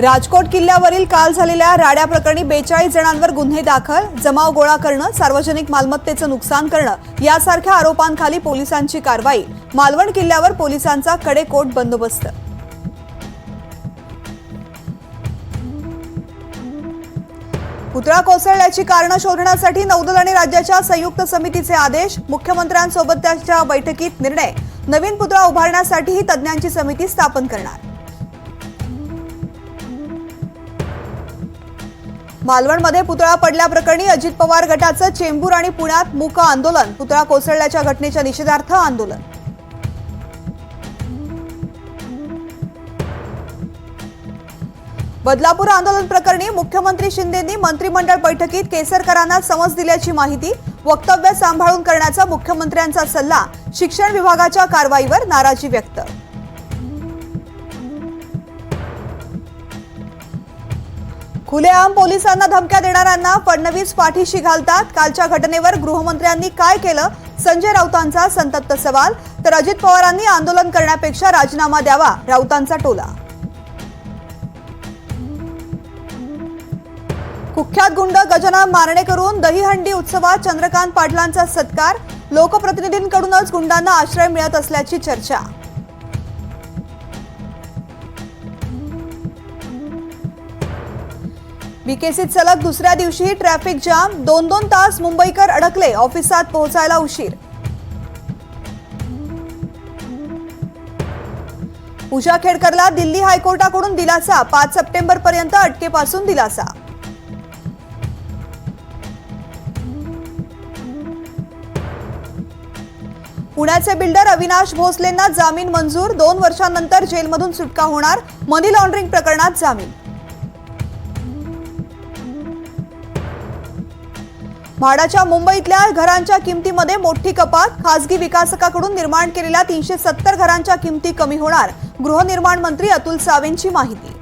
राजकोट किल्ल्यावरील काल झालेल्या राड्या प्रकरणी बेचाळीस जणांवर गुन्हे दाखल जमाव गोळा करणं सार्वजनिक मालमत्तेचं नुकसान करणं यासारख्या आरोपांखाली पोलिसांची कारवाई. मालवण किल्ल्यावर पोलिसांचा कडेकोट बंदोबस्त. पुतळा कोसळल्याची कारणं शोधण्यासाठी नौदल आणि राज्याच्या संयुक्त समितीचे आदेश मुख्यमंत्र्यांसोबतच्या बैठकीत निर्णय. नवीन पुतळा उभारण्यासाठीही तज्ज्ञांची समिती स्थापन करणार. मालवणमध्ये पुतळा पडल्याप्रकरणी अजित पवार गटाचं चेंबूर आणि पुण्यात मूक आंदोलन. पुतळा कोसळल्याच्या घटनेच्या निषेधार्थ आंदोलन. बदलापूर आंदोलन प्रकरणी मुख्यमंत्री शिंदेंनी मंत्रिमंडळ बैठकीत केसरकरांना समज दिल्याची माहिती वक्तव्य सांभाळून करण्याचा मुख्यमंत्र्यांचा सल्ला शिक्षण विभागाच्या कारवाईवर नाराजी व्यक्त. खुलेआम पोलिसांना धमक्या देणाऱ्यांना फडणवीस पाठीशी घालतात. कालच्या घटनेवर गृहमंत्र्यांनी काय केलं? संजय राऊतांचा संतप्त सवाल. तर अजित पवारांनी आंदोलन करण्यापेक्षा राजीनामा द्यावा राऊतांचा टोला. कुख्यात गुंड गजना मारणे करून दहीहंडी उत्सवात चंद्रकांत पाटलांचा सत्कार. लोकप्रतिनिधींकडूनच गुंडांना आश्रय मिळत असल्याची चर्चा. बीकेसीत सलग दुसऱ्या दिवशीही ट्रॅफिक जाम दोन दोन तास मुंबईकर अडकले ऑफिसात पोहोचायला उशीर. पूजा खेडकरला दिल्ली हायकोर्टाकडून दिलासा पाच सप्टेंबर पर्यंत अटकेपासून दिलासा. पुण्याचे बिल्डर अविनाश भोसलेंना जामीन मंजूर दोन वर्षांनंतर जेलमधून सुटका होणार मनी लॉन्ड्रिंग प्रकरणात जामीन. म्हाडाच्या मुंबईतल्या घरांच्या किमतीमध्ये मोठी कपात. खासगी विकासकाकडून निर्माण केलेल्या तीनशे सत्तर घरांच्या किमती कमी होणार. गृहनिर्माण मंत्री अतुल सावेंची माहिती.